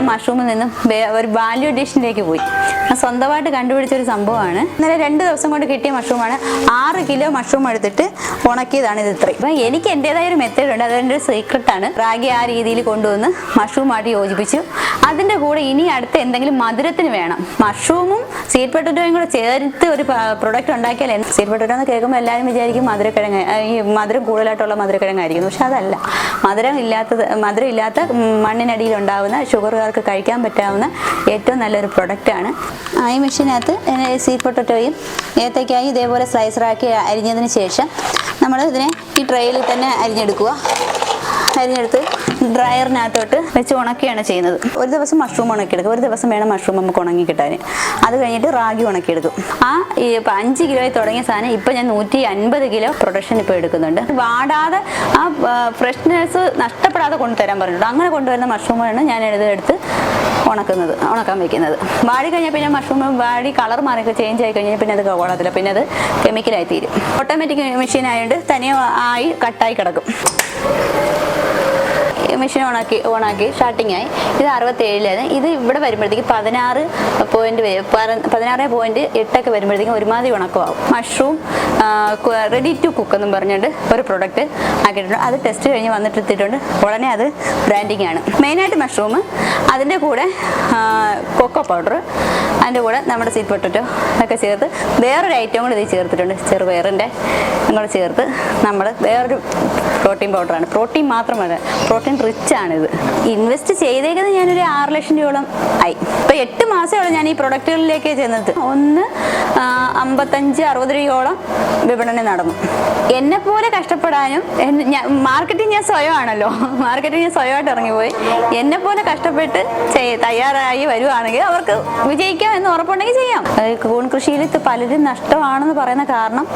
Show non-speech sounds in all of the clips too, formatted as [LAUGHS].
ഞാൻ മഷ്റൂമിൽ നിന്നും ഒരു വാല്യൂ അഡീഷനിലേക്ക് പോയി. ഞാൻ സ്വന്തമായിട്ട് കണ്ടുപിടിച്ച ഒരു സംഭവമാണ്. ഇന്നലെ രണ്ട് ദിവസം കൊണ്ട് കിട്ടിയ മഷ്റൂമാണ്. ആറ് കിലോ മഷ്റൂം എടുത്തിട്ട് ഉണക്കിയതാണ് ഇത് ഇത്രയും. അപ്പം എനിക്ക് എന്റെതായ ഒരു മെത്തേഡ് ഉണ്ട്. അതെന്റെ ഒരു സീക്രട്ടാണ് റാഗി ആ രീതിയിൽ കൊണ്ടുവന്ന് മഷ്റൂമായിട്ട് യോജിപ്പിച്ചു. അതിന്റെ കൂടെ ഇനി അടുത്ത എന്തെങ്കിലും മധുരത്തിന് വേണം. മഷ്റൂമും സീറ്റ് പൊട്ടറ്റോയും കൂടെ ചേർത്ത് ഒരു പ്രൊഡക്റ്റ് ഉണ്ടാക്കിയാൽ സീറ്റ് പൊട്ടറ്റോ എന്ന് കേൾക്കുമ്പോൾ എല്ലാവരും വിചാരിക്കും മധുരക്കിഴങ്ങ് ഈ മധുരം കൂടുതലായിട്ടുള്ള മധുരക്കിഴങ്ങായിരിക്കും. പക്ഷെ അതല്ല. മധുരം ഇല്ലാത്തത് മധുരം ഇല്ലാത്ത മണ്ണിനടിയിൽ മണ്ണിനടിയിൽ ഉണ്ടാവുന്ന ഷുഗറുകാർക്ക് കഴിക്കാൻ പറ്റാവുന്ന ഏറ്റവും നല്ലൊരു പ്രൊഡക്റ്റാണ് ഈ മെഷീനകത്ത് സീ പൊട്ടറ്റോയും ഏത്തയ്ക്കായും ഇതേപോലെ സ്ലൈസറാക്കി അരിഞ്ഞതിന് ശേഷം നമ്മൾ ഇതിനെ ഈ ട്രെയിൽ തന്നെ അരിഞ്ഞെടുക്കുക. അരിഞ്ഞെടുത്ത് ഡ്രയറിനകത്തോട്ട് വെച്ച് ഉണക്കുകയാണ് ചെയ്യുന്നത്. ഒരു ദിവസം മഷ്റൂം ഉണക്കിയെടുക്കും. ഒരു ദിവസം വേണം മഷ്റൂം നമുക്ക് ഉണങ്ങി കിട്ടാൻ അത് കഴിഞ്ഞിട്ട് റാഗി ഉണക്കിയെടുക്കും. ആ ഈ ഇപ്പം അഞ്ച് കിലോയിൽ തുടങ്ങിയ സാധനം ഇപ്പം ഞാൻ നൂറ്റി അൻപത് കിലോ പ്രൊഡക്ഷൻ ഇപ്പോൾ എടുക്കുന്നുണ്ട്. വാടാതെ ആ ഫ്രഷ്നെസ് നഷ്ടപ്പെടാതെ കൊണ്ടുതരാൻ പറഞ്ഞിട്ടുണ്ട്. അങ്ങനെ കൊണ്ടുവരുന്ന മഷ്റൂമാണ് ഞാൻ എടുത്ത് ഉണക്കുന്നത് ഉണക്കാൻ വെക്കുന്നത്. വാടി കഴിഞ്ഞാൽ പിന്നെ മഷ്റൂം വാടി കളർ മാറി ചേഞ്ച് ആയി കഴിഞ്ഞാൽ പിന്നെ അത് കൊള്ളത്തില്ല. പിന്നെ അത് കെമിക്കലായി തീരും. ഓട്ടോമാറ്റിക് മെഷീൻ ആയതുകൊണ്ട് തനിയെ ആയി കട്ടായി കിടക്കും. മെഷീൻ ഓണാക്കി ഓണാക്കി സ്റ്റാർട്ടിങ് ആയി. ഇത് അറുപത്തേഴിലായിരുന്നു ഇത് ഇവിടെ വരുമ്പോഴത്തേക്ക് പതിനാറ് പോയിന്റ് പതിനാറ് പോയിന്റ് എട്ടൊക്കെ വരുമ്പോഴത്തേക്കും ഒരുമാതിരി ഉണക്കമാവും. മഷ്റൂം റെഡി ടു കുക്ക് എന്നും പറഞ്ഞിട്ട് ഒരു പ്രൊഡക്റ്റ് ആക്കിയിട്ടുണ്ട്. അത് ടെസ്റ്റ് കഴിഞ്ഞ് വന്നിട്ട് എത്തിയിട്ടുണ്ട് ഉടനെ അത് ബ്രാൻഡിങ് ആണ്. മെയിനായിട്ട് മഷ്റൂം അതിന്റെ കൂടെ കൊക്കോ പൗഡർ അതിന്റെ കൂടെ നമ്മുടെ സീറ്റ് പൊട്ടറ്റോ ഒക്കെ ചേർത്ത് വേറൊരു ഐറ്റം കൂടി ഇത് ചേർത്തിട്ടുണ്ട്. ചെറുപയറിന്റെ കൂടെ ചേർത്ത് നമ്മൾ വേറൊരു പ്രോട്ടീൻ പൗഡറാണ് പ്രോട്ടീൻ മാത്രമല്ല പ്രോട്ടീൻ റിച്ച് ആണിത് ഇൻവെസ്റ്റ് ചെയ്തേക്കുന്നത് ഞാനൊരു ആറ് ലക്ഷം രൂപയോളം ആയി. ഇപ്പൊ എട്ട് മാസമോളം ഞാൻ ഈ പ്രൊഡക്റ്റുകളിലേക്ക് ചെന്നത്. ഒന്ന് അമ്പത്തഞ്ച് അറുപത് രൂപയോളം വിപണനം നടന്നു. എന്നെ പോലെ കഷ്ടപ്പെടാനും മാർക്കറ്റിംഗ് ഞാൻ സ്വയമാണല്ലോ. മാർക്കറ്റിംഗ് ഞാൻ സ്വയമായിട്ട് ഇറങ്ങിപ്പോയി. എന്നെ പോലെ കഷ്ടപ്പെട്ട് തയ്യാറായി വരുവാണെങ്കിൽ അവർക്ക് വിജയിക്കാം എന്ന് ഉറപ്പുണ്ടെങ്കിൽ ചെയ്യാം. കൂൺ കൃഷിയിൽ പലരും നഷ്ടമാണെന്ന് പറയുന്ന കാരണം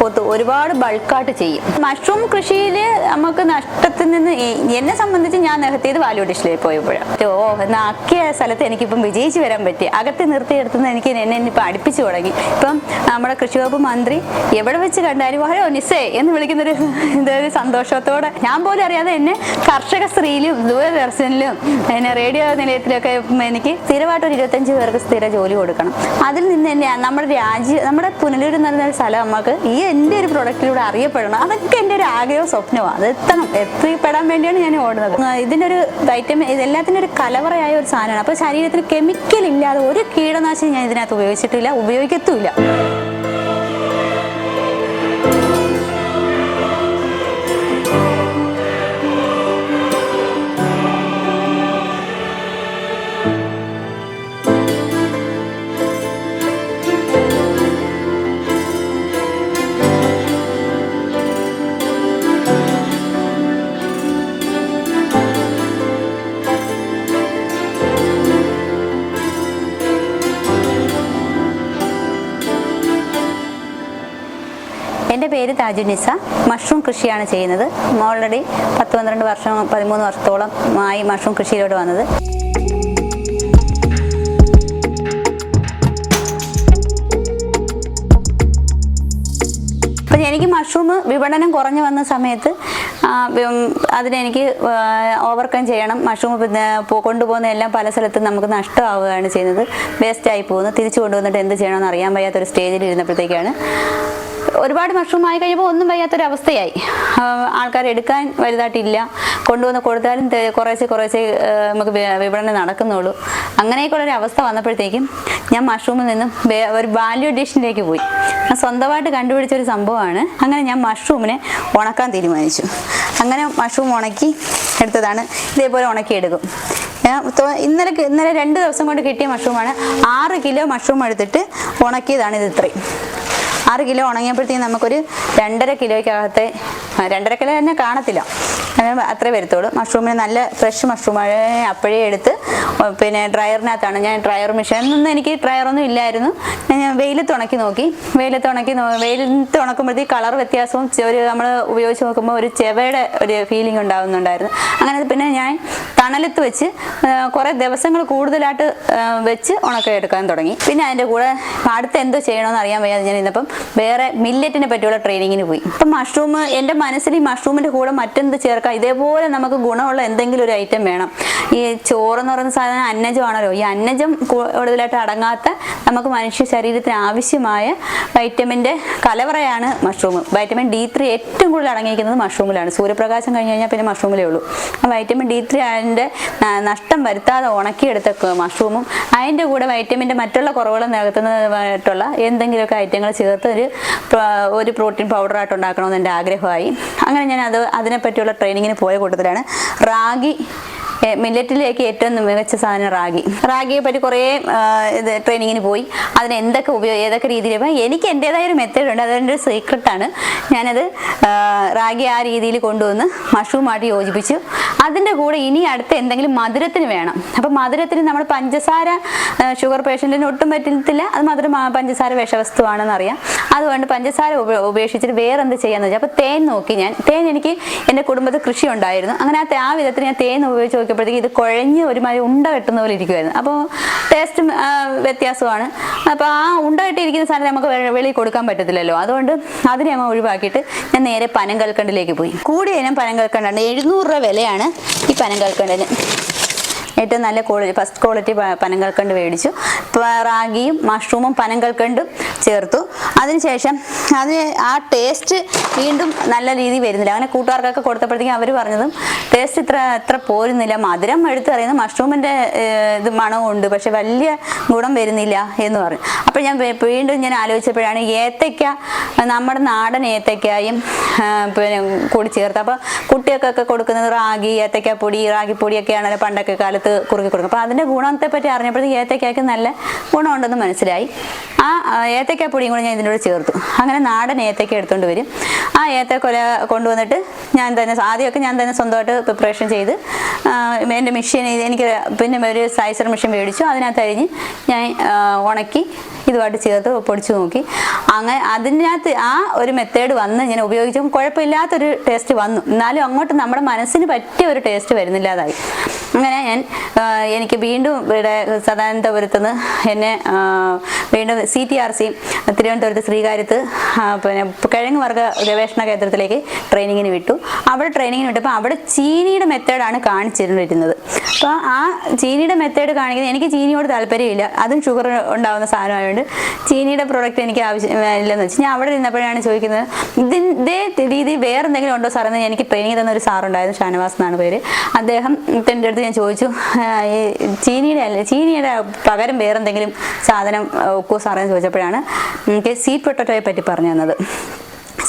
കൊത്ത് ഒരുപാട് ബൾക്കായിട്ട് ചെയ്യും. മഷ്റൂം കൃഷിയിൽ നമുക്ക് നഷ്ടത്തിൽ നിന്ന് ഈ- എന്നെ സംബന്ധിച്ച് ഞാൻ നികത്തിയത് വാലു ഡിഷിലേക്ക് പോയപ്പോഴാണ് ഓ എന്നാ അക്കിയ സ്ഥലത്ത് എനിക്കിപ്പം വിജയിച്ച് വരാൻ പറ്റി. അകത്ത് നിർത്തിയെടുത്തുനിന്ന് എനിക്ക് എന്നെ ഇപ്പം അടുപ്പിച്ചു തുടങ്ങി. ഇപ്പം നമ്മുടെ കൃഷി വകുപ്പ് മന്ത്രി എവിടെ വെച്ച് കണ്ടാലും ഹലോ നിസ്സേ എന്ന് വിളിക്കുന്നൊരു ഇതൊരു സന്തോഷത്തോടെ ഞാൻ പോലും അറിയാതെ എന്നെ കർഷക സ്ത്രീയിലും ദൂരദർശനിലും എന്നെ റേഡിയോ നിലയത്തിലൊക്കെ എനിക്ക് സ്ഥിരമായിട്ട് ഒരു ഇരുപത്തഞ്ച് പേർക്ക് സ്ഥിര ജോലി കൊടുക്കണം. അതിൽ നിന്ന് തന്നെ നമ്മുടെ രാജ്യം നമ്മുടെ പുനലൂർ എന്ന് പറയുന്ന സ്ഥലം നമുക്ക് ഈ എന്റെ ഒരു പ്രൊഡക്റ്റിലൂടെ അറിയപ്പെടണം. അതൊക്കെ എന്റെ ഒരു ആഗ്രഹവും സ്വപ്നവും. അത് എത്തണം. എത്തിപ്പെടാൻ വേണ്ടിയാണ് ഞാൻ ഓടുന്നത്. ഇതിന്റെ ഒരു വൈറ്റമിൻ ഇതെല്ലാത്തിന്റെ ഒരു കലവറയായ ഒരു സാധനമാണ്. അപ്പോൾ ശരീരത്തിന് കെമിക്കൽ ഇല്ലാതെ ഒരു കീടനാശിനി ഞാൻ ഇതിനകത്ത് ഉപയോഗിച്ചിട്ടില്ല ഉപയോഗിക്കത്തുമില്ല. പേര് താജുനിസ മഷ്റൂം കൃഷിയാണ് ചെയ്യുന്നത്. ഓൾറെഡി പത്ത് പന്ത്രണ്ട് വർഷം പതിമൂന്ന് വർഷത്തോളം ആയി മഷ്റൂം കൃഷിയിലോട്ട് വന്നത്. അപ്പം എനിക്ക് മഷ്റൂം വിപണനം കുറഞ്ഞു വന്ന സമയത്ത് അതിനെനിക്ക് ഓവർകം ചെയ്യണം. മഷ്റൂം കൊണ്ടുപോകുന്ന എല്ലാം പല സ്ഥലത്തും നമുക്ക് നഷ്ടമാവുകയാണ് ചെയ്യുന്നത്. വേസ്റ്റായി പോകുന്നു. തിരിച്ചു കൊണ്ടുവന്നിട്ട് എന്ത് ചെയ്യണമെന്ന് അറിയാൻ വയ്യാത്തൊരു സ്റ്റേജിൽ ഇരുന്നപ്പോഴത്തേക്കാണ്. ഒരുപാട് മഷ്റൂം ആയി കഴിയുമ്പോൾ ഒന്നും വയ്യാത്തൊരവസ്ഥയായി. ആൾക്കാർ എടുക്കാൻ വലുതായിട്ടില്ല. കൊണ്ടുവന്ന് കൊടുത്താലും കുറേശ്ശേ കുറേശ്ശെ നമുക്ക് വിപണനം നടക്കുന്നുള്ളൂ. അങ്ങനെയൊക്കെയുള്ള ഒരു അവസ്ഥ വന്നപ്പോഴത്തേക്കും ഞാൻ മഷ്റൂമിൽ നിന്നും ഒരു വാല്യൂ അഡീഷനിലേക്ക് പോയി. ഞാൻ സ്വന്തമായിട്ട് കണ്ടുപിടിച്ച ഒരു സംഭവമാണ്. അങ്ങനെ ഞാൻ മഷ്റൂമിനെ ഉണക്കാൻ തീരുമാനിച്ചു. അങ്ങനെ മഷ്റൂം ഉണക്കി എടുത്തതാണ്. ഇതേപോലെ ഉണക്കിയെടുക്കും. ഇന്നലെ ഇന്നലെ രണ്ട് ദിവസം കൊണ്ട് കിട്ടിയ മഷ്റൂമാണ്. ആറ് കിലോ മഷ്റൂം എടുത്തിട്ട് ഉണക്കിയതാണ് ഇത് ഇത്രയും ആറ് കിലോ ഉണങ്ങിയപ്പോഴത്തേക്കും നമുക്കൊരു രണ്ടര കിലോയ്ക്കകത്തെ രണ്ടര കിലോ തന്നെ കാണത്തില്ല. അത്രേ വരത്തുള്ളൂ. മഷ്റൂമിന് നല്ല ഫ്രഷ് മഷ്റൂം. അപ്പോഴേ എടുത്ത് പിന്നെ ഡ്രയറിനകത്താണ്. ഞാൻ ഡ്രയർ മെഷീൻ അന്നൊന്നും എനിക്ക് ഡ്രയറൊന്നും ഇല്ലായിരുന്നു. ഞാൻ വെയിലത്ത് ഉണക്കി നോക്കി. വെയിലത്ത് ഉണക്കി വെയിലത്ത് ഉണക്കുമ്പോഴത്തേക്ക് കളർ വ്യത്യാസവും ഒരു നമ്മൾ ഉപയോഗിച്ച് നോക്കുമ്പോൾ ഒരു ചെവയുടെ ഒരു ഫീലിംഗ് ഉണ്ടാവുന്നുണ്ടായിരുന്നു. അങ്ങനെ പിന്നെ ഞാൻ തണലത്ത് വെച്ച് കുറേ ദിവസങ്ങൾ കൂടുതലായിട്ട് വെച്ച് ഉണക്കിയെടുക്കാൻ തുടങ്ങി. പിന്നെ അതിന്റെ കൂടെ അടുത്ത് എന്തോ ചെയ്യണമെന്ന് അറിയാൻ വയ്യാതെ ഞാൻ ഇന്നിപ്പം വേറെ മില്ലറ്റിനെ പറ്റിയുള്ള ട്രെയിനിങ്ങിന് പോയി. ഇപ്പം മഷ്റൂം എന്റെ മനസ്സിൽ ഈ മഷ്റൂമിന്റെ കൂടെ മറ്റെന്ത് ചേർക്കാം ഇതേപോലെ നമുക്ക് ഗുണമുള്ള എന്തെങ്കിലും ഒരു ഐറ്റം വേണം. ഈ ചോറെന്ന് പറയുന്ന സാധനം അന്നജമാണല്ലോ. ഈ അന്നജം കൂടുതലായിട്ട് അടങ്ങാത്ത നമുക്ക് മനുഷ്യ ശരീരത്തിന് ആവശ്യമായ വൈറ്റമിന്റെ കലവറയാണ് മഷ്റൂം വൈറ്റമിൻ ഡി ത്രീ ഏറ്റവും കൂടുതൽ അടങ്ങിയിരിക്കുന്നത് മഷ്റൂമിലാണ്. സൂര്യപ്രകാശം കഴിഞ്ഞ് കഴിഞ്ഞാൽ പിന്നെ മഷ്റൂമിലേ ഉള്ളൂ. വൈറ്റമിൻ ഡി ത്രീ അതിന്റെ നഷ്ടം വരുത്താതെ ഉണക്കിയെടുത്ത മഷ്റൂമും അതിന്റെ കൂടെ വൈറ്റമിന്റെ മറ്റുള്ള കുറവുകൾ നികത്തുന്നതായിട്ടുള്ള എന്തെങ്കിലുമൊക്കെ ഐറ്റങ്ങൾ ചേർത്ത് ഒരു ഒരു പ്രോട്ടീൻ പൗഡറായിട്ട് ഉണ്ടാക്കണമെന്ന് എന്റെ ആഗ്രഹമായി. അങ്ങനെ ഞാൻ അത് അതിനെപ്പറ്റിയുള്ള ട്രെയിനിങ്ങിന് പോയ കൂട്ടത്തിലാണ്. റാഗി മില്ലറ്റിലേക്ക് ഏറ്റവും മികച്ച സാധനം റാഗി. റാഗിയെ പറ്റി കുറേ ഇത് ട്രെയിനിങ്ങിന് പോയി. അതിന് എന്തൊക്കെ ഉപയോഗം ഏതൊക്കെ രീതിയിൽ ഇപ്പം എനിക്ക് എന്റെതായ ഒരു മെത്തേഡ് ഉണ്ട്. അതെന്റെ ഒരു സീക്രട്ടാണ് ഞാനത് റാഗി ആ രീതിയിൽ കൊണ്ടുവന്ന് മഷ്റൂമായിട്ട് യോജിപ്പിച്ചു. അതിന്റെ കൂടെ ഇനി അടുത്ത് എന്തെങ്കിലും മധുരത്തിന് വേണം. അപ്പം മധുരത്തിന് നമ്മൾ പഞ്ചസാര ഷുഗർ പേഷ്യന്റിന് ഒട്ടും പറ്റത്തില്ല അത് മധുരം പഞ്ചസാര വിഷവസ്തുവാണെന്ന് അറിയാം അതുകൊണ്ട് പഞ്ചസാര ഉപ- ഉപേക്ഷിച്ചിട്ട് വേറെ എന്ത് ചെയ്യാന്ന് വെച്ചാൽ അപ്പോൾ തേൻ നോക്കി ഞാൻ. തേൻ എനിക്ക് എന്റെ കുടുംബത്തിൽ കൃഷി ഉണ്ടായിരുന്നു അങ്ങനെ ആ ആ വിധത്തിൽ ഞാൻ തേൻ ഉപയോഗിച്ച് നോക്കിയപ്പോഴത്തേക്ക് ഇത് കുഴഞ്ഞ് ഒരുമാതിരി ഉണ്ട കെട്ടുന്ന പോലെ ഇരിക്കുമായിരുന്നു അപ്പോൾ ടേസ്റ്റ് വ്യത്യാസമാണ്. അപ്പോൾ ആ ഉണ്ട കെട്ടിയിരിക്കുന്ന സാധനം നമുക്ക് വെളിയിൽ കൊടുക്കാൻ പറ്റത്തില്ലല്ലോ. അതുകൊണ്ട് അതിനെ നമ്മൾ ഒഴിവാക്കിയിട്ട് ഞാൻ നേരെ പനം കൽക്കണ്ടിലേക്ക് പോയി. കൂടിയ ഇനം പനങ്കൽക്കണ്ടാണ്. എഴുന്നൂറ് രൂപ വിലയാണ്. ഈ പനം കൽക്കണ്ടിന് ഏറ്റവും നല്ല ക്വാളിറ്റി ഫസ്റ്റ് ക്വാളിറ്റി പനം കൽക്കണ്ട് മേടിച്ചു. റാഗിയും മഷ്റൂമും പനം കൽക്കണ്ടും ചേർത്തു. അതിനുശേഷം അതിന് ആ ടേസ്റ്റ് വീണ്ടും നല്ല രീതിയിൽ വരുന്നില്ല. അങ്ങനെ കൂട്ടുകാർക്കൊക്കെ കൊടുത്തപ്പോഴത്തേക്കും അവർ പറഞ്ഞതും ടേസ്റ്റ് ഇത്ര ഇത്ര പോരുന്നില്ല. മധുരം എടുത്ത് അറിയുന്നത് മഷ്റൂമിന്റെ ഇത് മണവും ഉണ്ട്. പക്ഷെ വലിയ ഗുണം വരുന്നില്ല എന്ന് പറഞ്ഞു. അപ്പോൾ ഞാൻ വീണ്ടും ഞാൻ ആലോചിച്ചപ്പോഴാണ് ഏത്തയ്ക്ക നമ്മുടെ നാടൻ ഏത്തയ്ക്കായും പിന്നെ കൂടി ചേർത്ത്. അപ്പോൾ കുട്ടികൾക്കൊക്കെ കൊടുക്കുന്നത് റാഗി ഏത്തയ്ക്കാപ്പൊടി റാഗിപ്പൊടിയൊക്കെയാണല്ലോ പണ്ടൊക്കെ കാലത്ത് കുറുക്കി കൊടുക്കും അപ്പോൾ അതിന്റെ ഗുണത്തെ പറ്റി അറിഞ്ഞപ്പോഴത്തേക്ക് ഏത്തയ്ക്കായ്ക്ക് നല്ല ഗുണമുണ്ടെന്ന് മനസ്സിലായി. ആ ഏത്തയ്ക്ക ഏത്തയ്ക്കാപ്പൊടിയും കൂടി ഞാൻ ഇതിനോട് ചേർത്തു. അങ്ങനെ നാടൻ ഏത്തയ്ക്ക എടുത്തുകൊണ്ട് വരും. ആ ഏത്തക്കൊല കൊണ്ടുവന്നിട്ട് ഞാൻ തന്നെ ആദ്യമൊക്കെ ഞാൻ തന്നെ സ്വന്തമായിട്ട് പ്രിപ്പറേഷൻ ചെയ്ത് എന്റെ മെഷീൻ എനിക്ക് പിന്നെ ഒരു സൈസർ മെഷീൻ മേടിച്ചു. അതിനകത്ത് അരിഞ്ഞ് ഞാൻ ഉണക്കി ഇതുമായിട്ട് ചേർത്ത് പൊടിച്ചു നോക്കി. അങ്ങനെ അതിനകത്ത് ആ ഒരു മെത്തേഡ് വന്ന് ഞാൻ ഉപയോഗിച്ചപ്പോൾ കുഴപ്പമില്ലാത്തൊരു ടേസ്റ്റ് വന്നു. എന്നാലും അങ്ങോട്ട് നമ്മുടെ മനസ്സിന് പറ്റിയ ഒരു ടേസ്റ്റ് വരുന്നില്ലാതായി. അങ്ങനെ ഞാൻ എനിക്ക് വീണ്ടും ഇവിടെ സദാനന്ദപുരത്ത് നിന്ന് എന്നെ വീണ്ടും സി ടി ആർ സി തിരുവനന്തപുരത്ത് ശ്രീകാര്യത്ത് പിന്നെ കിഴങ്ങ് വർഗ ഗവേഷണ കേന്ദ്രത്തിലേക്ക് ട്രെയിനിങ്ങിന് വിട്ടു. അവിടെ ട്രെയിനിങ്ങിന് വിട്ടപ്പോൾ അവിടെ ചീനിയുടെ മെത്തേഡാണ് കാണിച്ചിരുന്നിരുന്നത് അപ്പോൾ ആ ചീനിയുടെ മെത്തേഡ് കാണിക്കുന്നത് എനിക്ക് ചീനിയോട് താല്പര്യമില്ല. അതും ഷുഗർ ഉണ്ടാകുന്ന സാധനമായതുകൊണ്ട് ചീനിയുടെ പ്രോഡക്റ്റ് എനിക്ക് ആവശ്യം ഇല്ലെന്ന് വെച്ച്. ഞാൻ അവിടെ നിന്നപ്പോഴാണ് ചോദിക്കുന്നത് ഇതിന്റെ ഇതേ രീതി വേറെ എന്തെങ്കിലും ഉണ്ടോ സാറെന്ന് എനിക്ക് ട്രെയിനിങ് തന്ന ഒരു സാറുണ്ടായിരുന്നു ഷാനവാസ് എന്നാണ് പേര്. അദ്ദേഹം അടുത്ത് ഞാൻ ചോദിച്ചു ഈ ചീനിയുടെ അല്ല ചീനിയുടെ പകരം വേറെന്തെങ്കിലും സാധനം ഒക്കോ സാറെന്ന് ചോദിച്ചപ്പോഴാണ് എനിക്ക് സീറ്റ് പൊട്ടറ്റോയെ പറ്റി പറഞ്ഞു തന്നത്.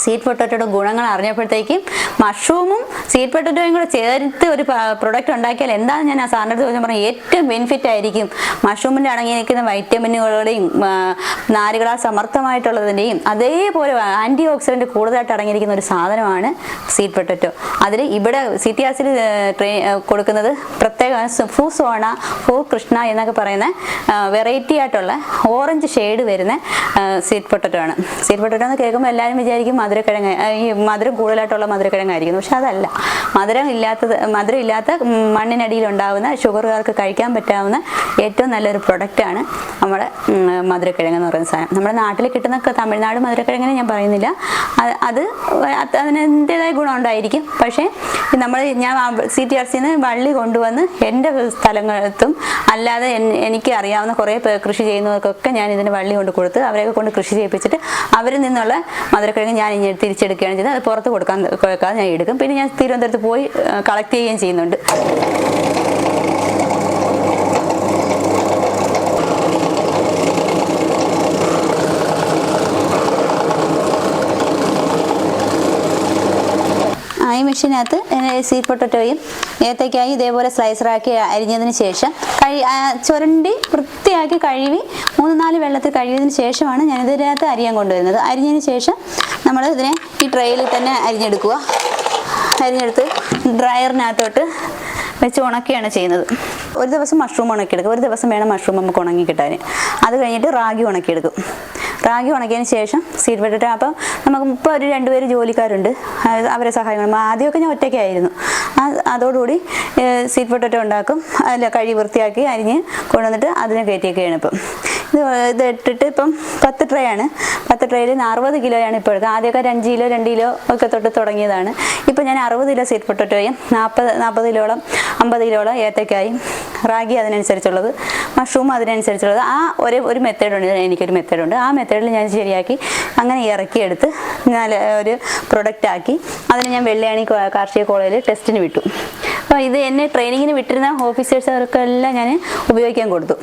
സ്വീറ്റ് പൊട്ടറ്റോയുടെ ഗുണങ്ങൾ അറിഞ്ഞപ്പോഴത്തേക്കും മഷ്റൂമും സ്വീറ്റ് പൊട്ടറ്റോയും കൂടെ ചേർത്ത് ഒരു പ്രൊഡക്റ്റ് ഉണ്ടാക്കിയാൽ എന്താണ് ഞാൻ ആ സാറിന്റെ അടുത്ത് ചോദിച്ചാൽ പറഞ്ഞു ഏറ്റവും ബെനിഫിറ്റ് ആയിരിക്കും മഷ്റൂമിന്റെ അടങ്ങിയിരിക്കുന്ന വൈറ്റമിനുകളുടെയും നാരുകളാൽ സമർത്ഥമായിട്ടുള്ളതിന്റെയും അതേപോലെ ആന്റി ഓക്സിഡന്റ് കൂടുതലായിട്ട് അടങ്ങിയിരിക്കുന്ന ഒരു സാധനമാണ് സ്വീറ്റ് പൊട്ടറ്റോ അതിൽ ഇവിടെ സി ടി ആസിൽ കൊടുക്കുന്നത് പ്രത്യേക ഫൂസോണ ഫൂ കൃഷ്ണ എന്നൊക്കെ പറയുന്ന വെറൈറ്റി ആയിട്ടുള്ള ഓറഞ്ച് ഷെയ്ഡ് വരുന്ന സ്വീറ്റ് പൊട്ടറ്റോ ആണ്. സ്വീറ്റ് പൊട്ടറ്റോ എന്ന് കേൾക്കുമ്പോൾ എല്ലാവരും വിചാരിക്കും മധുരക്കിഴങ്ങ് ഈ മധുരം കൂടുതലായിട്ടുള്ള മധുരക്കിഴങ്ങായിരിക്കും പക്ഷെ അതല്ല. മധുരം ഇല്ലാത്തത് മധുരം ഇല്ലാത്ത ഉണ്ടാവുന്ന ഷുഗറുകാർക്ക് കഴിക്കാൻ പറ്റാവുന്ന ഏറ്റവും നല്ലൊരു പ്രൊഡക്റ്റാണ് നമ്മുടെ മധുരക്കിഴങ്ങ് എന്ന് പറയുന്ന സാധനം. നമ്മുടെ നാട്ടിൽ കിട്ടുന്ന തമിഴ്നാട് മധുരക്കിഴങ്ങിനെ ഞാൻ പറയുന്നില്ല. അത് അത് ഗുണമുണ്ടായിരിക്കും പക്ഷേ നമ്മൾ ഞാൻ സി ടി ആർ സിന്ന് വള്ളി കൊണ്ടുവന്ന് എന്റെ സ്ഥലങ്ങളിലും അല്ലാതെ എനിക്ക് അറിയാവുന്ന കുറേ കൃഷി ചെയ്യുന്നവർക്കൊക്കെ ഞാൻ ഇതിന് വള്ളി കൊണ്ട് കൊടുത്ത് അവരെയൊക്കെ കൊണ്ട് കൃഷി ചെയ്യിപ്പിച്ചിട്ട് അവരിൽ നിന്നുള്ള മധുരക്കിഴങ്ങ് ഞാൻ ഇനി തിരിച്ചെടുക്കുകയാണ് ചെയ്തത്. അത് പുറത്ത് കൊടുക്കാൻ കൊടുക്കാതെ ഞാൻ എടുക്കും. പിന്നെ ഞാൻ തിരുവനന്തപുരത്ത് പോയി കളക്ട് ചെയ്യുകയും ചെയ്യുന്നുണ്ട്. മെഷീനകത്ത് സ്വീറ്റ് പൊട്ടറ്റോയും ഏത്തയ്ക്കായി ഇതേപോലെ സ്ലൈസറാക്കി അരിഞ്ഞതിന് ശേഷം കഴി ചുരണ്ടി വൃത്തിയാക്കി കഴുകി മൂന്ന് നാല് വെള്ളത്തിൽ കഴുകിയതിന് ശേഷമാണ് ഞാൻ ഇതിനകത്ത് അരിയാൻ കൊണ്ടുവരുന്നത്. അരിഞ്ഞതിന് ശേഷം നമ്മൾ ഇതിനെ ഈ ട്രെയിൽ തന്നെ അരിഞ്ഞെടുക്കുക. അരിഞ്ഞെടുത്ത് ഡ്രയറിനകത്തോട്ട് വെച്ച് ഉണക്കിയാണ് ചെയ്യുന്നത്. ഒരു ദിവസം മഷ്റൂം ഉണക്കിയെടുക്കും ഒരു ദിവസം വേണം മഷ്റൂം നമുക്ക് ഉണങ്ങി കിട്ടാൻ അത് കഴിഞ്ഞിട്ട് റാഗി ഉണക്കിയെടുക്കും. റാഗി ഉണക്കിയതിന് ശേഷം സീഡ് പൊട്ടറ്റോ അപ്പം നമുക്ക് ഇപ്പോൾ ഒരു രണ്ടുപേര് ജോലിക്കാരുണ്ട്. അവരെ സഹായിക്കണം. ആദ്യമൊക്കെ ഞാൻ ഒറ്റയ്ക്കായിരുന്നു അതോടുകൂടി സീഡ് പൊട്ടറ്റോ ഉണ്ടാക്കും. അല്ല കഴി വൃത്തിയാക്കി അരിഞ്ഞ് കൊണ്ടുവന്നിട്ട് അതിനെ കയറ്റിയൊക്കെയാണ് ഇപ്പം. ഇത് ഇത് ഇട്ടിട്ട് ഇപ്പം പത്ത് ട്രേ ആണ്. പത്ത് ട്രേയിൽ അറുപത് കിലോയാണ് ഇപ്പോൾ എടുക്കുക ആദ്യമൊക്കെ ഒരു അഞ്ച് കിലോ രണ്ട് കിലോ ഒക്കെ തൊട്ട് തുടങ്ങിയതാണ്. ഇപ്പം ഞാൻ അറുപത് കിലോ സീറ്റ് പൊട്ടറ്റോയും നാൽപ്പത് നാൽപ്പത് കിലോളം അമ്പത് കിലോളം ഏത്തക്കായും റാഗി അതിനനുസരിച്ചുള്ളത് മഷ്റൂം അതിനനുസരിച്ചുള്ളത്. ആ ഒരു ഒരു മെത്തേഡുണ്ട് എനിക്കൊരു മെത്തേഡുണ്ട് ആ മെത്തേഡിൽ ഞാൻ ശരിയാക്കി. അങ്ങനെ ഇറക്കിയെടുത്ത് നല്ല ഒരു പ്രൊഡക്റ്റ് ആക്കി. അതിന് ഞാൻ വെള്ളിയാണി കാർഷിക കോളേജിൽ ടെസ്റ്റിന് വിട്ടു. അപ്പോൾ ഇത് എന്നെ ട്രെയിനിങ്ങിന് വിട്ടിരുന്ന ഓഫീസേഴ്സ് അവർക്കെല്ലാം ഞാൻ ഉപയോഗിക്കാൻ കൊടുത്തു.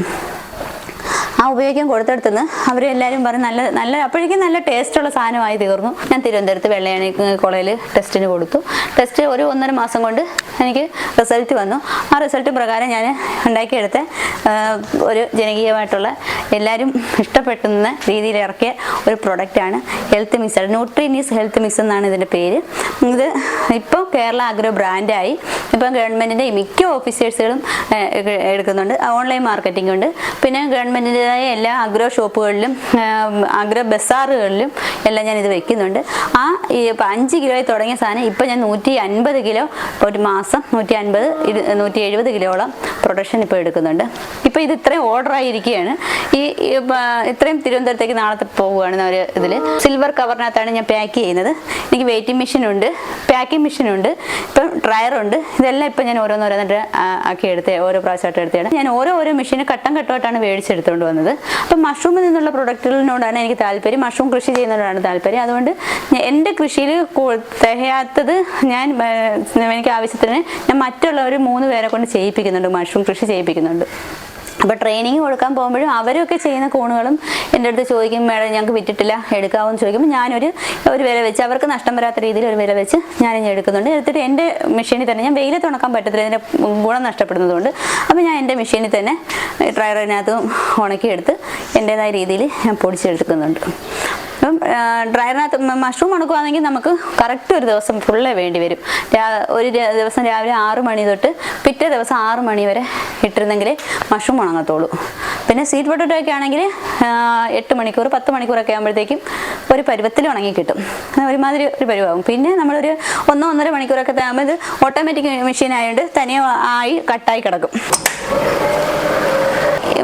ആ ഉപയോഗിക്കാൻ കൊടുത്തെടുത്തുനിന്ന് അവരെല്ലാവരും പറഞ്ഞു നല്ല നല്ല അപ്പോഴേക്കും നല്ല ടേസ്റ്റുള്ള സാധനമായി തീർന്നു. ഞാൻ തിരുവനന്തപുരത്ത് വെള്ളയണി കോളേജിൽ ടെസ്റ്റിന് കൊടുത്തു. ടെസ്റ്റ് ഒരു ഒന്നര മാസം കൊണ്ട് എനിക്ക് റിസൾട്ട് വന്നു. ആ റിസൾട്ട് പ്രകാരം ഞാൻ ഉണ്ടാക്കിയെടുത്ത ഒരു ജനകീയമായിട്ടുള്ള എല്ലാവരും ഇഷ്ടപ്പെട്ടുന്ന രീതിയിൽ ഇറക്കിയ ഒരു പ്രൊഡക്റ്റാണ് ഹെൽത്ത് മിക്സ് ന്യൂട്രീനീസ് ഹെൽത്ത് മിക്സ് എന്നാണ് ഇതിന്റെ പേര്. ഇത് ഇപ്പോൾ കേരള അഗ്രോ ബ്രാൻഡായി ഇപ്പം ഗവൺമെന്റിന്റെ മിക്ക ഓഫീസേഴ്സുകളും എടുക്കുന്നുണ്ട്. ഓൺലൈൻ മാർക്കറ്റിംഗ് ഉണ്ട്. പിന്നെ ഗവൺമെന്റിന്റെതായ എല്ലാ അഗ്രോ ഷോപ്പുകളിലും അഗ്രോ ബസാറുകളിലും എല്ലാം ഞാൻ ഇത് വെക്കുന്നുണ്ട്. ആ ഇപ്പം അഞ്ച് കിലോയിൽ തുടങ്ങിയ സാധനം ഇപ്പം ഞാൻ നൂറ്റി അൻപത് കിലോ ഒരു മാസം നൂറ്റി അൻപത് നൂറ്റി എഴുപത് കിലോളം പ്രൊഡക്ഷൻ ഇപ്പോൾ എടുക്കുന്നുണ്ട്. ഇപ്പോൾ ഇത് ഇത്രയും ഓർഡർ ആയിരിക്കുകയാണ്. ഈ ഇത്രയും തിരുവനന്തപുരത്തേക്ക് നാളത്തെ പോവുകയാണ് ഒരു ഇതിൽ സിൽവർ കവറിനകത്താണ് ഞാൻ പാക്ക് ചെയ്യുന്നത്. എനിക്ക് വെയിറ്റിംഗ് മെഷീൻ ഉണ്ട് പാക്കിംഗ് മെഷീൻ ഉണ്ട് ഇപ്പം ഡ്രയർ ഉണ്ട്. ഇതെല്ലാം ഇപ്പം ഞാൻ ഓരോന്നോരോന്നിട്ട് ആക്കി എടുത്ത് ഓരോ പ്രാവശ്യമായിട്ട് എടുത്തതാണ് ഞാൻ ഓരോ ഓരോ മെഷീൻ ഘട്ടം ഘട്ടമായിട്ടാണ് മേടിച്ചെടുത്തുകൊണ്ട് വന്നത്. അപ്പം മഷ്റൂമിൽ നിന്നുള്ള പ്രൊഡക്റ്റുകളിനോടാണ് എനിക്ക് താല്പര്യം. മഷ്റൂം കൃഷി ചെയ്യുന്നതിനോടാണ് താല്പര്യം. അതുകൊണ്ട് എന്റെ കൃഷിയിൽ തികയാത്തത് ഞാൻ എനിക്ക് ആവശ്യത്തിന് ഞാൻ മറ്റുള്ളവർ മൂന്ന് പേരെ കൊണ്ട് ചെയ്യിപ്പിക്കുന്നുണ്ട്. മഷ്റൂം കൃഷി ചെയ്യിപ്പിക്കുന്നുണ്ട്. അപ്പോൾ ട്രെയിനിങ് കൊടുക്കാൻ പോകുമ്പോഴും അവരൊക്കെ ചെയ്യുന്ന കൂണുകളും എന്റെ അടുത്ത് ചോദിക്കും മേഡം ഞങ്ങൾക്ക് വിറ്റിട്ടില്ല എടുക്കാമോ എന്ന് ചോദിക്കുമ്പോൾ ഞാനൊരു ഒരു വില വെച്ച് അവർക്ക് നഷ്ടം വരാത്ത രീതിയിൽ ഒരു വില വെച്ച് ഞാൻ ഇനി എടുക്കുന്നുണ്ട്. എടുത്തിട്ട് എന്റെ മെഷീനിൽ തന്നെ ഞാൻ വെയിലത്ത് ഉണക്കാൻ പറ്റത്തില്ല ഇതിന്റെ ഗുണം നഷ്ടപ്പെടുന്നതുകൊണ്ട്. അപ്പോൾ ഞാൻ എന്റെ മെഷീനിൽ തന്നെ ഡ്രയറിനകത്ത് ഉണക്കിയെടുത്ത് എന്റേതായ രീതിയിൽ ഞാൻ പൊടിച്ചെടുക്കുന്നുണ്ട്. അപ്പം ഡ്രയറിനകത്ത് മഷ്റൂം ഉണക്കുവാണെങ്കിൽ നമുക്ക് കറക്റ്റ് ഒരു ദിവസം ഫുള്ളേ വേണ്ടി വരും. ഒരു ദിവസം രാവിലെ ആറ് മണി തൊട്ട് പിറ്റേ ദിവസം ആറ് മണി വരെ ഇട്ടിരുന്നെങ്കിൽ മഷ്റൂം ഉണങ്ങത്തുള്ളൂ. പിന്നെ സ്വീറ്റ് പൊട്ടറ്റോ ഒക്കെ ആണെങ്കിൽ എട്ട് മണിക്കൂർ പത്ത് മണിക്കൂറൊക്കെ ആകുമ്പോഴത്തേക്കും ഒരു പരുവത്തിൽ ഉണങ്ങി കിട്ടും. ഒരുമാതിരി ഒരു പരുവാകും. പിന്നെ നമ്മളൊരു ഒന്നോ ഒന്നര മണിക്കൂറൊക്കെ ആകുമ്പോൾ ഇത് ഓട്ടോമാറ്റിക് മെഷീൻ ആയതുകൊണ്ട് തനിയെ ആയി കട്ടായി കിടക്കും.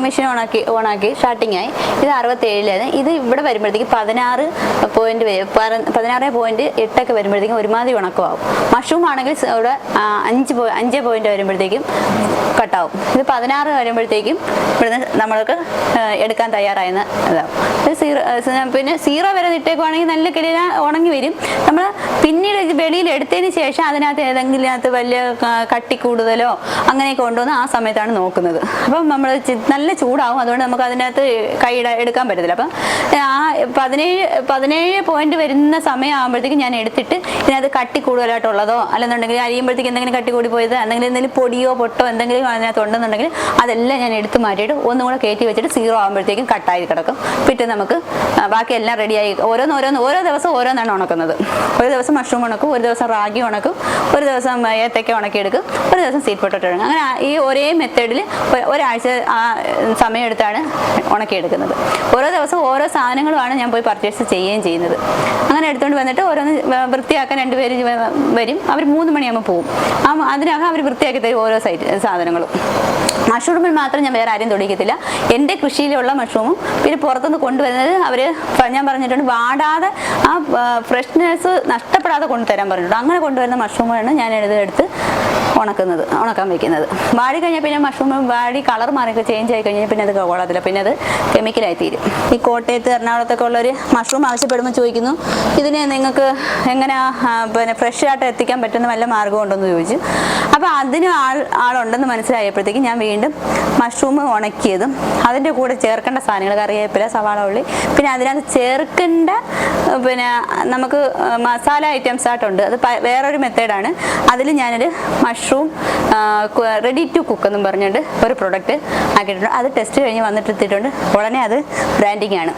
മെഷീൻ ഓണാക്കി ഓണാക്കി സ്റ്റാർട്ടിംഗ് ആയി. ഇത് അറുപത്തേഴിലായിരുന്നു ഇത് ഇവിടെ വരുമ്പോഴത്തേക്ക് പതിനാറ് പോയിന്റ് പതിനാറ് പോയിന്റ് എട്ടൊക്കെ വരുമ്പോഴത്തേക്കും ഒരുമാതിരി ഉണക്കമാവും. മഷ്റൂം ആണെങ്കിൽ ഇവിടെ അഞ്ച് അഞ്ച് പോയിന്റ് വരുമ്പോഴത്തേക്കും കട്ടാവും. ഇത് പതിനാറ് വരുമ്പോഴത്തേക്കും ഇവിടുന്ന് നമ്മൾക്ക് എടുക്കാൻ തയ്യാറായെന്ന് ഇതാവും. ഇത് സീറോ പിന്നെ സീറോ വരെ ഇട്ടേക്കുവാണെങ്കിൽ നല്ല കിളിന ഉണങ്ങി വരും. നമ്മൾ പിന്നീട് വെളിയിൽ എടുത്തതിന് ശേഷം അതിനകത്ത് ഏതെങ്കിലും അതിനകത്ത് വലിയ കട്ടി കൂടുതലോ അങ്ങനെയൊക്കെ കൊണ്ടുവന്ന് ആ സമയത്താണ് നോക്കുന്നത്. അപ്പം നമ്മൾ നല്ല ചൂടാവും. അതുകൊണ്ട് നമുക്ക് അതിനകത്ത് കൈ എടുക്കാൻ പറ്റത്തില്ല. അപ്പം ആ പതിനേഴ് പതിനേഴ് പോയിന്റ് വരുന്ന സമയമാകുമ്പോഴത്തേക്കും ഞാൻ എടുത്തിട്ട് ഇതിനകത്ത് കട്ടി കൂടുതലായിട്ടുള്ളതോ അല്ലെന്നുണ്ടെങ്കിൽ അരിയുമ്പോഴത്തേക്ക് എന്തെങ്കിലും കട്ടി കൂടി പോയത് എന്തെങ്കിലും എന്തെങ്കിലും പൊടിയോ പൊട്ടോ എന്തെങ്കിലും അതിനകത്ത് ഉണ്ടെന്നുണ്ടെങ്കിൽ അതെല്ലാം ഞാൻ എടുത്തു മാറ്റിയിട്ട് ഒന്നും കൂടെ കയറ്റി വെച്ചിട്ട് സീറോ ആകുമ്പോഴത്തേക്കും കട്ടായി കിടക്കും. പിറ്റേ നമുക്ക് ബാക്കി എല്ലാം റെഡിയായി ഓരോന്ന് ഓരോന്ന് ഓരോ ദിവസം ഓരോന്നാണ് ഉണക്കുന്നത്. ഒരു ദിവസം മഷ്റൂം ഉണക്കും ഒരു ദിവസം റാഗി ഉണക്കും ഒരു ദിവസം ഏത്തക്ക ഉണക്കിയെടുക്കും ഒരു ദിവസം സീറ്റ് പൊട്ടോട്ട് അങ്ങനെ ഈ ഒരേ മെത്തേഡിൽ ഒരാഴ്ച ആ സമയം എടുത്താണ് ഉണക്കിയെടുക്കുന്നത്. ഓരോ ദിവസവും ഓരോ സാധനങ്ങളുമാണ് ഞാൻ പോയി പർച്ചേസ് ചെയ്യുകയും ചെയ്യുന്നത്. അങ്ങനെ എടുത്തുകൊണ്ട് വന്നിട്ട് ഓരോന്ന് വൃത്തിയാക്കാൻ രണ്ടുപേര് വരും. അവർ മൂന്ന് മണിയാകുമ്പോൾ പോകും ആ അതിനകം അവർ വൃത്തിയാക്കി തരും ഓരോ സൈറ്റ് സാധനങ്ങളും. മഷ്റൂമിൽ മാത്രം ഞാൻ വേറെ ആരും തൊടിക്കത്തില്ല എന്റെ കൃഷിയിലുള്ള മഷ്റൂമും പിന്നെ പുറത്തുനിന്ന് കൊണ്ടുവരുന്നത് അവർ ഞാൻ പറഞ്ഞിട്ടുണ്ട് വാടാതെ ആ ഫ്രഷ്നെസ് നഷ്ടപ്പെടാതെ കൊണ്ടുതരാൻ പറഞ്ഞിട്ടുണ്ട്. അങ്ങനെ കൊണ്ടുവരുന്ന മഷ്റൂമാണ് ഞാൻ എടുത്ത് ഉണക്കുന്നത് ഉണക്കാൻ വെക്കുന്നത്. വാടി കഴിഞ്ഞാൽ പിന്നെ മഷ്റൂം വാടി കളർ മാറിയൊക്കെ ചേഞ്ച് ആയി കഴിഞ്ഞാൽ പിന്നെ അത് കൊള്ളത്തില്ല. പിന്നെ അത് കെമിക്കലായി തീരും. ഈ കോട്ടയത്ത് എറണാകുളത്തൊക്കെ ഉള്ളൊരു മഷ്റൂം ആവശ്യപ്പെടുമ്പോൾ ചോദിക്കുന്നു ഇതിനെ നിങ്ങൾക്ക് എങ്ങനെ പിന്നെ ഫ്രഷ് ആയിട്ട് എത്തിക്കാൻ പറ്റുന്ന വല്ല മാർഗം ഉണ്ടെന്ന് ചോദിച്ചു. അപ്പോൾ അതിന് ആൾ ആളുണ്ടെന്ന് മനസ്സിലായപ്പോഴത്തേക്കും ഞാൻ വീണ്ടും മഷ്റൂം ഉണക്കിയതും അതിന്റെ കൂടെ ചേർക്കേണ്ട സാധനങ്ങൾ കറിവേപ്പില സവാള ഉള്ളി പിന്നെ അതിനകത്ത് ചേർക്കേണ്ട പിന്നെ നമുക്ക് മസാല ഐറ്റംസ് ആയിട്ടുണ്ട്. അത് വേറൊരു മെത്തേഡാണ് അതിൽ ഞാനൊരു മഷ്റൂം റെഡി ടു കുക്ക് എന്നും പറഞ്ഞുകൊണ്ട് ഒരു പ്രൊഡക്റ്റ് ആക്കിയിട്ടുണ്ട്. അത് ടെസ്റ്റ് കഴിഞ്ഞ് വന്നിട്ട് എത്തിയിട്ടുണ്ട്. ഉടനെ അത് ബ്രാൻഡിങ് ആണ്.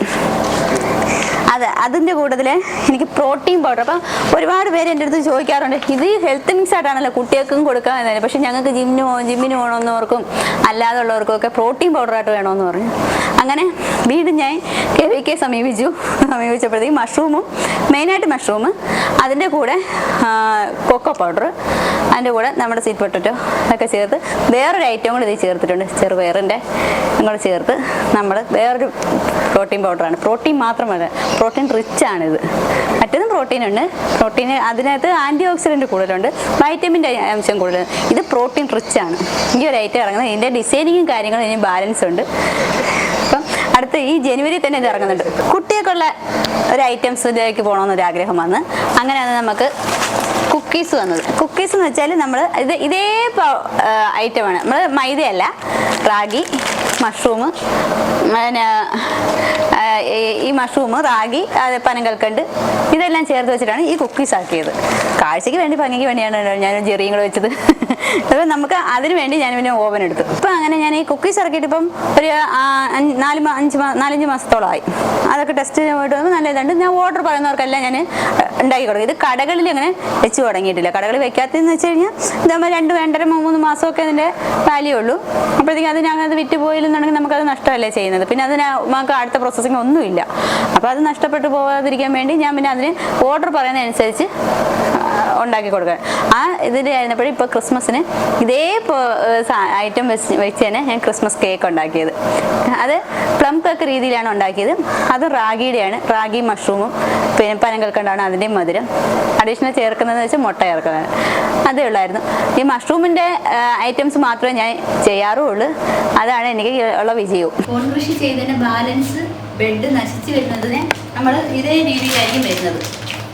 അത് അതിന്റെ കൂടുതൽ എനിക്ക് പ്രോട്ടീൻ പൗഡർ അപ്പം ഒരുപാട് പേര് എന്റെ അടുത്ത് ചോദിക്കാറുണ്ട് ഇത് ഹെൽത്ത് മിക്സ് ആയിട്ടാണല്ലോ കുട്ടികൾക്കും കൊടുക്കാൻ എന്നല്ലേ? പക്ഷെ ഞങ്ങൾക്ക് ജിമ്മിന് പോകണം ജിമ്മിന് പോകണമെന്നവർക്കും അല്ലാതുള്ളവർക്കും ഒക്കെ പ്രോട്ടീൻ പൗഡറായിട്ട് വേണമെന്ന് പറഞ്ഞു. അങ്ങനെ വീണ്ടും ഞാൻ കെ വി കെ സമീപിച്ചു. സമീപിച്ചപ്പോഴത്തേക്കും മഷ്റൂമും മെയിനായിട്ട് മഷ്റൂം അതിന്റെ കൂടെ കൊക്കോ പൗഡർ അതിന്റെ കൂടെ നമ്മുടെ സീറ്റ് പൊട്ടറ്റോ ഒക്കെ ചേർത്ത് വേറൊരു ഐറ്റം കൂടി ഇതിൽ ചേർത്തിട്ടുണ്ട്. ചെറുപയറിന്റെ കൂടെ ചേർത്ത് നമ്മൾ വേറൊരു പ്രോട്ടീൻ പൗഡറാണ് പ്രോട്ടീൻ മാത്രമല്ല പ്രോട്ടീൻ റിച്ച് ആണിത്. മറ്റേതും പ്രോട്ടീൻ ഉണ്ട്. പ്രോട്ടീൻ അതിനകത്ത് ആന്റി ഓക്സിഡന്റ് കൂടുതലുണ്ട് വൈറ്റമിന്റെ അംശം കൂടുതൽ. ഇത് പ്രോട്ടീൻ റിച്ച് ആണ്. ഈ ഒരു ഐറ്റം ഇറങ്ങുന്നത്. ഇതിന്റെ ഡിസൈനിങ്ങും കാര്യങ്ങളും ഇനി ബാലൻസ് ഉണ്ട്. അപ്പം അടുത്ത ഈ ജനുവരി തന്നെ ഇത് ഇറങ്ങുന്നുണ്ട്. കുട്ടികൾക്കുള്ള ഒരു ഐറ്റംസിലേക്ക് പോകണമെന്നൊരു ആഗ്രഹം വന്ന് അങ്ങനെയാണ് നമുക്ക് കുക്കീസ് വന്നത്. കുക്കീസ് എന്ന് വെച്ചാൽ നമ്മൾ ഇത് ഇതേ ഐറ്റമാണ് നമ്മൾ മൈദയല്ല റാഗി മഷ്റൂം പിന്നെ ഈ- മഷ്റൂമ് മഷ്റൂം റാഗി പനങ്കൽക്കണ്ട് ഇതെല്ലാം ചേർത്ത് വെച്ചിട്ടാണ് ഈ കുക്കീസ് ആക്കിയത്. കാഴ്ചയ്ക്ക് വേണ്ടി ഭംഗിക്ക് വേണ്ടിയാണ് ഞാൻ ചെറിയും കൂടെ വെച്ചത്. [LAUGHS] അപ്പോൾ നമുക്ക് അതിന് വേണ്ടി ഞാൻ പിന്നെ ഓവൻ എടുത്തു. ഇപ്പം അങ്ങനെ ഞാൻ ഈ കുക്കീസ് ഇറക്കിയിട്ട് ഇപ്പം ഒരു നാല് അഞ്ച് നാലഞ്ച് മാസത്തോളമായി അതൊക്കെ ടെസ്റ്റ് പോയിട്ട് വന്ന് നല്ല ഇതുണ്ട്. ഞാൻ ഓർഡർ പറയുന്നവർക്കെല്ലാം ഞാൻ ഉണ്ടാക്കി കൊടുക്കും. ഇത് കടകളിൽ അങ്ങനെ വെച്ച് തുടങ്ങിയിട്ടില്ല. കടകളിൽ വെക്കാത്തതെന്ന് വെച്ച് കഴിഞ്ഞാൽ ഇതാകുമ്പോൾ രണ്ട് രണ്ടര മൂന്ന് മാസമൊക്കെ അതിന്റെ വാല്യൂ ഉള്ളൂ. അപ്പോഴത്തേക്കും അത് ഞങ്ങൾ അത് വിറ്റ് പോയില്ലെന്നുണ്ടെങ്കിൽ നമുക്കത് നഷ്ടമല്ലേ ചെയ്യുന്നത്? പിന്നെ അതിന് നമുക്ക് അടുത്ത പ്രോസസ്സിങ് ഒന്നുമില്ല. അപ്പോൾ അത് നഷ്ടപ്പെട്ടു പോകാതിരിക്കാൻ വേണ്ടി ഞാൻ പിന്നെ അതിന് ഓർഡർ പറയുന്നതനുസരിച്ച് ഉണ്ടാക്കി കൊടുക്കുക ആ ഇതിന്റെ ആയിരുന്നപ്പോഴും ഇപ്പോൾ ക്രിസ്മസിന് ഇതേ ഐറ്റം വെച്ച് വെച്ച് തന്നെ ഞാൻ ക്രിസ്മസ് കേക്ക് ഉണ്ടാക്കിയത്. അത് പ്ലം കേക്ക് രീതിയിലാണ് ഉണ്ടാക്കിയത്. അത് റാഗിയുടെയാണ്. റാഗി മഷ്റൂമും പിന്നെ പനങ്കൽക്കണ്ടാണ് അതിന്റെയും മധുരം. അഡീഷണൽ ചേർക്കുന്നതെന്ന് വെച്ചാൽ മുട്ട ചേർക്കുന്നതാണ്. അതേ ഉള്ളായിരുന്നു. ഈ മഷ്റൂമിന്റെ ഐറ്റംസ് മാത്രമേ ഞാൻ ചെയ്യാറുള്ളൂ. അതാണ് എനിക്ക് ഉള്ള വിജയവും. കൃഷി ചെയ്തതിന്റെ ബാലൻസ് ബെഡ് നശിച്ചു വരുന്നതിന് നമ്മൾ ഇതേ രീതിയിലായിരിക്കും വരുന്നത്.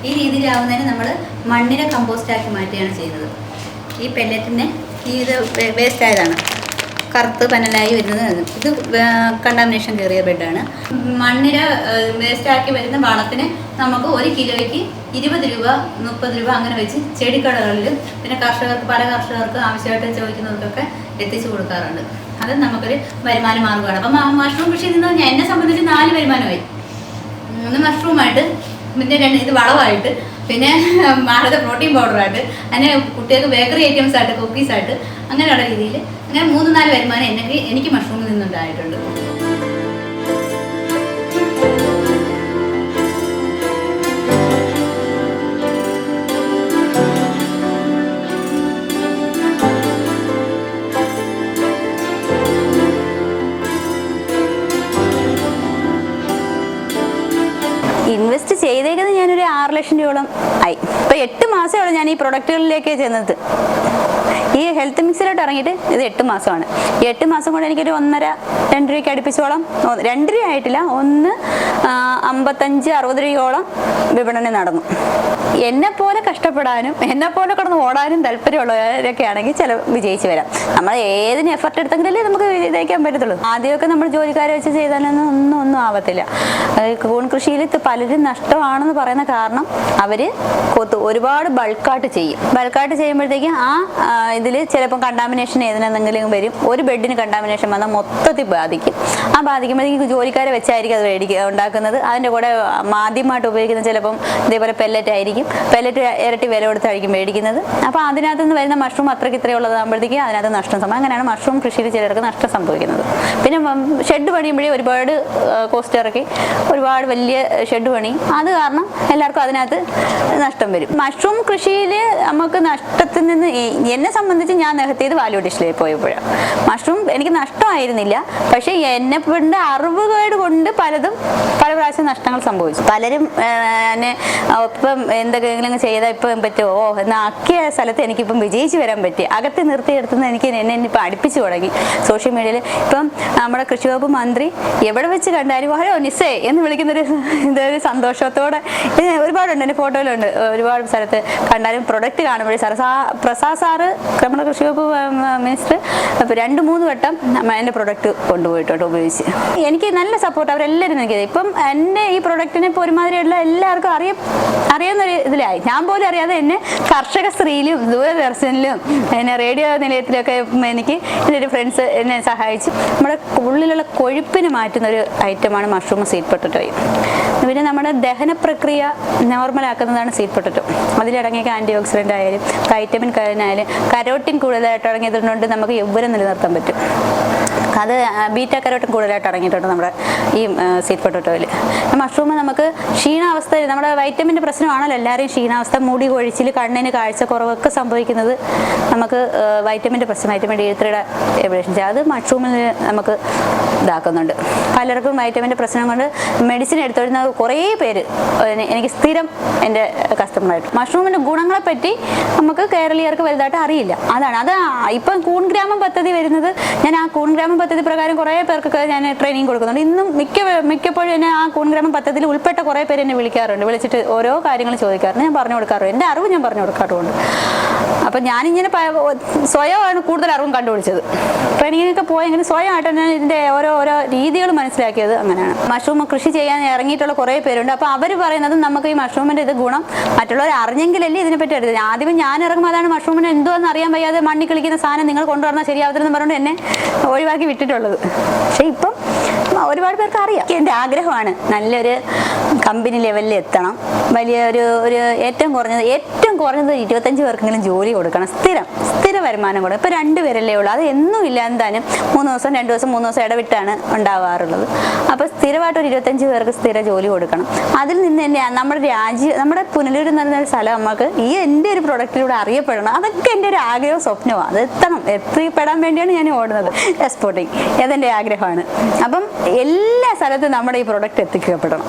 ഈ രീതിയിലാവുന്നതിന് നമ്മൾ മണ്ണിനെ കമ്പോസ്റ്റാക്കി മാറ്റുകയാണ് ചെയ്യുന്നത്. ഈ പെല്ലറ്റിനെ ഈ ഇത് വേസ്റ്റ് ആയതാണ്. കറുത്ത് പനലായി വരുന്നത് ഇത് കണ്ടാമിനേഷൻ കയറിയ ബെഡാണ് മണ്ണിര വേസ്റ്റാക്കി വരുന്ന വളത്തിന് നമുക്ക് ഒരു കിലോയ്ക്ക് ഇരുപത് രൂപ മുപ്പത് രൂപ അങ്ങനെ വെച്ച് ചെടിക്കടകളിലും പിന്നെ കർഷകർക്ക് പല കർഷകർക്ക് ആവശ്യമായിട്ട് ചോദിക്കുന്നവർക്കൊക്കെ എത്തിച്ചു കൊടുക്കാറുണ്ട്. അത് നമുക്കൊരു വരുമാന മാർഗമാണ് അപ്പം മഷ്റൂം കൃഷി നിന്ന് എന്നെ സംബന്ധിച്ച് നാല് വരുമാനമായി. ഒന്ന് മഷ്റൂമായിട്ട് പിന്നെ രണ്ട് ഇത് വളമായിട്ട് പിന്നെ ഭാരത പ്രോട്ടീൻ പൗഡറായിട്ട് അങ്ങനെ കുട്ടികൾക്ക് ബേക്കറി ഐറ്റംസ് ആയിട്ട് കുക്കീസ് ആയിട്ട് അങ്ങനെയുള്ള രീതിയിൽ അങ്ങനെ മൂന്ന് നാല് വരുമാനം എനിക്ക് എനിക്ക് മഷ്റൂമിൽ നിന്നുണ്ടായിട്ടുണ്ട്. ലക്ഷം രൂപയോളം ആയി. ഇപ്പൊ എട്ട് മാസമേ ഞാൻ ഈ പ്രൊഡക്റ്റുകളിലേക്ക് ചെന്നത്. ഈ ഹെൽത്ത് മിക്സിലോട്ട് ഇറങ്ങിയിട്ട് ഇത് എട്ട് മാസമാണ്. ഈ എട്ട് മാസം കൊണ്ട് എനിക്കൊരു ഒന്നര രണ്ട് രൂപയ്ക്ക് അടുപ്പിച്ചോളം രണ്ട് രൂപ ആയിട്ടില്ല ഒന്ന് അമ്പത്തഞ്ച് അറുപത് രൂപയോളം വിപണനം നടന്നു. എന്നെ പോലെ കഷ്ടപ്പെടാനും എന്നെ പോലെ കിടന്ന് ഓടാനും താല്പര്യമുള്ളവരൊക്കെ ആണെങ്കിൽ ചില വിജയിച്ചു വരാം. നമ്മൾ ഏതിന് എഫർട്ട് എടുത്തെങ്കിലല്ലേ നമുക്ക് വിജയിക്കാൻ പറ്റത്തുള്ളൂ. ആദ്യമൊക്കെ നമ്മൾ ജോലിക്കാരെ വെച്ച് ചെയ്താലൊന്നും ഒന്നും ഒന്നും ആവത്തില്ല. കൂൺ കൃഷിയിൽ പലരും നഷ്ടമാണെന്ന് പറയുന്ന കാരണം അവർ കൊത്തു ഒരുപാട് ബൾക്കായിട്ട് ചെയ്യും. ബൾക്കായിട്ട് ചെയ്യുമ്പോഴത്തേക്കും ആ ഇതിൽ ചിലപ്പോൾ കണ്ടാമിനേഷൻ ഏതിനെന്തെങ്കിലും വരും. ഒരു ബെഡിന് കണ്ടാമിനേഷൻ വന്നാൽ മൊത്തത്തിൽ ബാധിക്കും. ആ ബാധിക്കുമ്പോഴത്തേക്ക് ജോലിക്കാരെ വെച്ചായിരിക്കും അത് മേടിക്കുക ഉണ്ടാക്കുന്നത്. അതിന്റെ കൂടെ ആദ്യമായിട്ട് ഉപയോഗിക്കുന്ന ചിലപ്പം ഇതേപോലെ പെല്ലറ്റ് ആയിരിക്കും. പെല്ലറ്റ് ഇരട്ടി വില കൊടുത്തായിരിക്കും മേടിക്കുന്നത്. അപ്പോൾ അതിനകത്ത് നിന്ന് വരുന്ന മഷ്റൂം അത്രയ്ക്ക് ഇത്രയുള്ളതാകുമ്പോഴത്തേക്കും അതിനകത്ത് നഷ്ടം സംഭവം അങ്ങനെയാണ് മഷ്റൂം കൃഷിയിൽ ചിലർക്ക് നഷ്ടം സംഭവിക്കുന്നത്. പിന്നെ ഷെഡ് പണിയുമ്പോഴേ ഒരുപാട് കോസ്റ്റ് ഇറക്കി. ഒരുപാട് വലിയ ഷെഡ് പണി. അത് കാരണം എല്ലാവർക്കും അതിനകത്ത് നഷ്ടം വരും. മഷ്റൂം കൃഷിയിൽ നമുക്ക് നഷ്ടത്തിൽ നിന്ന് എന്നെ സംബന്ധിച്ച് ഞാൻ നികത്തിയത് വാല്യൂ പോയപ്പോഴാണ് മഷ്റൂം എനിക്ക് നഷ്ടമായിരുന്നില്ല. പക്ഷേ എന്നെ കൊണ്ട് അറിവുകേട് കൊണ്ട് പലതും പല പ്രാവശ്യം നഷ്ടങ്ങൾ സംഭവിച്ചു. പലരും ഇപ്പം എന്നെ എന്തെങ്കിലും ചെയ്താൽ ഇപ്പം പറ്റുമോ ഓ എന്നാൽ ആക്കിയ സ്ഥലത്ത് എനിക്കിപ്പം വിജയിച്ച് വരാൻ പറ്റി. അകത്ത് നിർത്തിയെടുത്തുനിന്ന് എനിക്ക് എന്നെ ഇപ്പം അടുപ്പിച്ചു തുടങ്ങി. സോഷ്യൽ മീഡിയയിൽ ഇപ്പം നമ്മുടെ കൃഷി വകുപ്പ് മന്ത്രി എവിടെ വെച്ച് കണ്ടാലും ഹലോ നിസ്സേ എന്ന് വിളിക്കുന്നൊരു ഇതൊരു സന്തോഷത്തോടെ ഒരുപാടുണ്ട്. എന്റെ ഫോട്ടോയിലുണ്ട്. ഒരുപാട് സ്ഥലത്ത് കണ്ടാലും പ്രൊഡക്റ്റ് കാണുമ്പോഴേ സാർ സാ പ്രസാദ് സാറ് നമ്മുടെ കൃഷി വകുപ്പ് മിനിസ്റ്റർ രണ്ട് മൂന്ന് വട്ടം എന്റെ പ്രൊഡക്റ്റ് കൊണ്ടുപോയിട്ടുണ്ട് ഉപയോഗിച്ച്. എനിക്ക് നല്ല സപ്പോർട്ട് അവരെല്ലാവരും നൽകിയത്. ഇപ്പം എന്റെ ഈ പ്രൊഡക്റ്റിനെ ഇപ്പോൾ ഒരുമാതിരിയുള്ള എല്ലാവർക്കും അറിയ അറിയാവുന്നൊരു ഇതിലായി. ഞാൻ പോലും അറിയാതെ എന്നെ കർഷക സ്ത്രീയിലും ദൂരദർശനിലും എന്നെ റേഡിയോ നിലയത്തിലൊക്കെ എനിക്ക് ഒരു ഫ്രണ്ട്സ് എന്നെ സഹായിച്ചു. നമ്മുടെ ഉള്ളിലുള്ള കൊഴുപ്പിന് മാറ്റുന്ന ഒരു ഐറ്റമാണ് മഷ്റൂം സീറ്റ് പൊട്ടറ്റോയും പിന്നെ നമ്മുടെ ദഹന പ്രക്രിയ നോർമലാക്കുന്നതാണ് സീറ്റ് പൊട്ടറ്റോ അതിലടങ്ങിയ ആന്റി ഓക്സിഡന്റ് ആയാലും വൈറ്റമിൻ ആയാലും കരോട്ടിൻ കൂടുതലായിട്ട് അടങ്ങിയതുകൊണ്ട് നമുക്ക് യൗവനം നിലനിർത്താൻ പറ്റും. അത് ബീറ്റ കരോട്ടിൻ കൂടുതലായിട്ട് അടങ്ങിയിട്ടുണ്ട് നമ്മുടെ ഈ സീറ്റ് പൊട്ടറ്റോയിൽ മഷ്റൂം നമുക്ക് ക്ഷീണാവസ്ഥ നമ്മുടെ വൈറ്റമിന്റെ പ്രശ്നമാണല്ലോ എല്ലാവരെയും ക്ഷീണാവസ്ഥ. മൂടി കൊഴിച്ചിൽ കണ്ണിന് കാഴ്ചക്കുറവൊക്കെ സംഭവിക്കുന്നത് നമുക്ക് വൈറ്റമിന്റെ പ്രശ്നം വൈറ്റമിൻ ഡി ത്രീയുടെ അത് മഷ്റൂമിൽ നമുക്ക് ഇതാക്കുന്നുണ്ട്. പലർക്കും വൈറ്റമിന്റെ പ്രശ്നം കൊണ്ട് മെഡിസിൻ എടുത്തുവരുന്ന കുറേ പേര് എനിക്ക് സ്ഥിരം എന്റെ കസ്റ്റമറായിട്ട്. മഷ്റൂമിന്റെ ഗുണങ്ങളെ പറ്റി നമുക്ക് കേരളീയർക്ക് വലുതായിട്ട് അറിയില്ല. അതാണ്. അത് ഇപ്പം കൂൺഗ്രാമം പദ്ധതി വരുന്നത് ഞാൻ ആ കൂൺഗ്രാമം പദ്ധതി പ്രകാരം കുറേ പേർക്കൊക്കെ ഞാൻ ട്രെയിനിങ് കൊടുക്കുന്നുണ്ട്. ഇന്നും മിക്ക മിക്കപ്പോഴും എന്നെ ആ കൂൺ ഗ്രാമം പദ്ധതിയിൽ ഉൾപ്പെട്ട കുറേ പേര് എന്നെ വിളിക്കാറുണ്ട്. വിളിച്ചിട്ട് ഓരോ കാര്യങ്ങൾ ചോദിക്കാറുണ്ട്. ഞാൻ പറഞ്ഞു കൊടുക്കാറുണ്ട്. എന്റെ അറിവ് ഞാൻ പറഞ്ഞു കൊടുക്കാറുമുണ്ട് അപ്പം ഞാനിങ്ങനെ സ്വയമാണ് കൂടുതൽ അറിവും കണ്ടുപിടിച്ചത്. ട്രെയിനിങ്ങിനൊക്കെ പോയെങ്കിൽ സ്വയമായിട്ട് ഞാൻ ഇതിന്റെ ഓരോ ഓരോ രീതികൾ മനസ്സിലാക്കിയത് അങ്ങനെയാണ്. മഷ്റൂം കൃഷി ചെയ്യാൻ ഇറങ്ങിയിട്ടുള്ള കുറേ പേരുണ്ട്. അപ്പോൾ അവർ പറയുന്നത് നമുക്ക് ഈ മഷ്റൂമിന്റെ ഇത് ഗുണം. മറ്റുള്ളവർ അറിഞ്ഞെങ്കിലല്ലേ ഇതിനെപ്പറ്റി അറിയാം ആദ്യം ഞാൻ ഇറങ്ങുമ്പോൾ അതാണ് മഷ്റൂമിന് എന്തുവാന്ന് അറിയാൻ വയ്യാതെ മണ്ണിൽ കളിക്കുന്ന സാധനം നിങ്ങൾ കൊണ്ടുവന്നാൽ ശരിയാവത്തില്ലെന്ന് പറഞ്ഞുകൊണ്ട് എന്നെ ഒഴിവാക്കി വിട്ടിട്ടുള്ളത്. പക്ഷേ ഇപ്പം ഒരുപാട് പേർക്ക് അറിയാം എന്റെ ആഗ്രഹമാണ് നല്ലൊരു കമ്പനി ലെവലിൽ എത്തണം. വലിയ ഒരു ഒരു ഏറ്റവും കുറഞ്ഞത് ഏറ്റവും കുറഞ്ഞത് ഇരുപത്തഞ്ച് പേർക്കെങ്കിലും ജോലി കൊടുക്കണം. സ്ഥിരം സ്ഥിര വരുമാനം കൊടുക്കണം. ഇപ്പോൾ രണ്ട് പേരല്ലേ ഉള്ളൂ. അത് എന്നും ഇല്ല എന്തായാലും മൂന്ന് ദിവസം രണ്ട് ദിവസം മൂന്ന് ദിവസം ഇടവിട്ടാണ് ഉണ്ടാവാറുള്ളത്. അപ്പോൾ സ്ഥിരമായിട്ട് ഒരു ഇരുപത്തഞ്ച് പേർക്ക് സ്ഥിര ജോലി കൊടുക്കണം. അതിൽ നിന്ന് തന്നെ നമ്മുടെ രാജ്യം നമ്മുടെ പുനലൂർ എന്ന് പറയുന്ന ഒരു സ്ഥലം നമുക്ക് ഈ എന്റെ ഒരു പ്രൊഡക്റ്റിലൂടെ അറിയപ്പെടണം. അതൊക്കെ എന്റെ ഒരു ആഗ്രഹവും സ്വപ്നമാണ് അത് എത്തണം. എത്തിപ്പെടാൻ വേണ്ടിയാണ് ഞാൻ ഓടുന്നത്. എക്സ്പോർട്ടിങ് അതെന്റെ ആഗ്രഹമാണ്. അപ്പം എല്ലാ സ്ഥലത്തും നമ്മുടെ ഈ പ്രൊഡക്റ്റ് എത്തിക്കപ്പെടണം.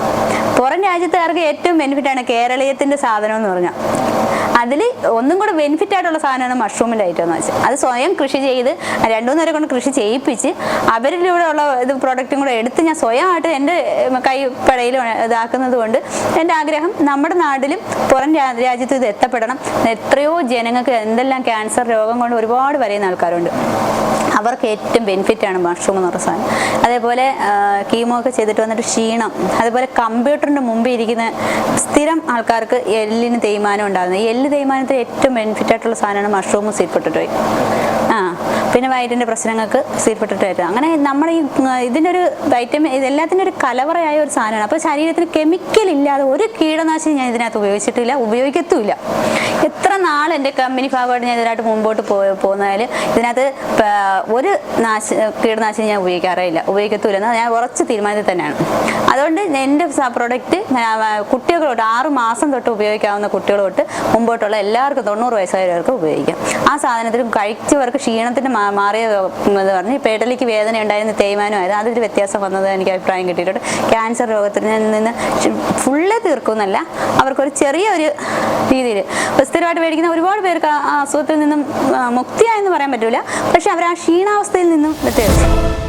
പുറം രാജ്യത്തുകാർക്ക് ഏറ്റവും ബെനിഫിറ്റാണ് കേരളീയത്തിന്റെ സാധനം എന്ന് പറഞ്ഞാൽ അതിൽ ഒന്നും കൂടെ ബെനിഫിറ്റ് ആയിട്ടുള്ള സാധനമാണ് മഷ്റൂമിന്റെ ഐറ്റം എന്ന് വെച്ചാൽ അത് സ്വയം കൃഷി ചെയ്ത് രണ്ടു നേരം കൊണ്ട് കൃഷി ചെയ്യിപ്പിച്ച് അവരിലൂടെ ഉള്ള ഇത് പ്രോഡക്റ്റും കൂടെ എടുത്ത് ഞാൻ സ്വയമായിട്ട് എന്റെ കൈപ്പടയിൽ ഇതാക്കുന്നത് കൊണ്ട് എന്റെ ആഗ്രഹം നമ്മുടെ നാട്ടിലും പുറം രാജ്യത്തും ഇത് എത്തപ്പെടണം. എത്രയോ ജനങ്ങൾക്ക് എന്തെല്ലാം ക്യാൻസർ രോഗം കൊണ്ട് ഒരുപാട് വരെയുന്ന ആൾക്കാരുണ്ട്. അവർക്ക് ഏറ്റവും ബെനിഫിറ്റ് ആണ് മഷ്റൂം എന്ന് പറഞ്ഞ സാധനം. അതേപോലെ കീമോ ഒക്കെ ചെയ്തിട്ട് വന്നിട്ട് ക്ഷീണം. അതുപോലെ കമ്പ്യൂട്ടറിന്റെ മുമ്പേ ഇരിക്കുന്ന സ്ഥിരം ആൾക്കാർക്ക് എല്ലിന് തേയ്മാനം ഉണ്ടാകുന്നത്. എല്ല് തേയ്മാനത്തിൽ ഏറ്റവും ബെനിഫിറ്റ് ആയിട്ടുള്ള സാധനമാണ് മഷ്റൂമും സീറ്റ് പൊട്ടറ്റോയും ആ പിന്നെ വയറ്റിന്റെ പ്രശ്നങ്ങൾക്ക് സീറ്റ് പൊട്ടിട്ടോ അങ്ങനെ നമ്മുടെ ഈ ഇതിന്റെ ഒരു വൈറ്റമിൻ ഇതെല്ലാത്തിന്റെ ഒരു കലവറയായ ഒരു സാധനമാണ്. അപ്പോൾ ശരീരത്തിന് കെമിക്കൽ ഇല്ലാതെ ഒരു കീടനാശിനി ഞാൻ ഇതിനകത്ത് ഉപയോഗിച്ചിട്ടില്ല ഉപയോഗിക്കത്തുമില്ല. എത്ര നാൾ എന്റെ കമ്പനി ഭാഗമായിട്ട് ഞാൻ ഇതിനായിട്ട് മുമ്പോട്ട് പോ പോകുന്നതിൽ ഇതിനകത്ത് ഒരു നാശ കീടനാശിനി ഞാൻ ഉപയോഗിക്കാറേ ഇല്ല. ഉപയോഗിക്കത്തുമില്ല. ഞാൻ ഉറച്ച് തീരുമാനത്തിൽ തന്നെയാണ്. അതുകൊണ്ട് എന്റെ പ്രോഡക്റ്റ് കുട്ടികളോട്ട് ആറ് മാസം തൊട്ട് ഉപയോഗിക്കാവുന്ന കുട്ടികൾ തൊട്ട് മുമ്പോട്ടുള്ള എല്ലാവർക്കും തൊണ്ണൂറ് വയസ്സായവർക്ക് ഉപയോഗിക്കാം. ആ സാധനത്തിൽ കഴിച്ചവർക്ക് ക്ഷീണത്തിന് മാറിയ എന്ന് പറഞ്ഞ് പേടലിക്ക് വേദന ഉണ്ടായിരുന്ന തേയ്മാനമായിരുന്നു അതിൽ വ്യത്യാസം വന്നത് എനിക്ക് അഭിപ്രായം കിട്ടിയിട്ടുണ്ട്. ക്യാൻസർ രോഗത്തിൽ നിന്ന് ഫുള്ള് തീർക്കുന്നല്ല അവർക്കൊരു ചെറിയ ഒരു രീതിയിൽ സ്ഥിരമായിട്ട് മേടിക്കുന്ന ഒരുപാട് പേർക്ക് ആ അസുഖത്തിൽ നിന്നും മുക്തിയായെന്ന് പറയാൻ പറ്റില്ല പക്ഷെ അവർ ആ ക്ഷീണാവസ്ഥയിൽ നിന്നും വ്യത്യാസം.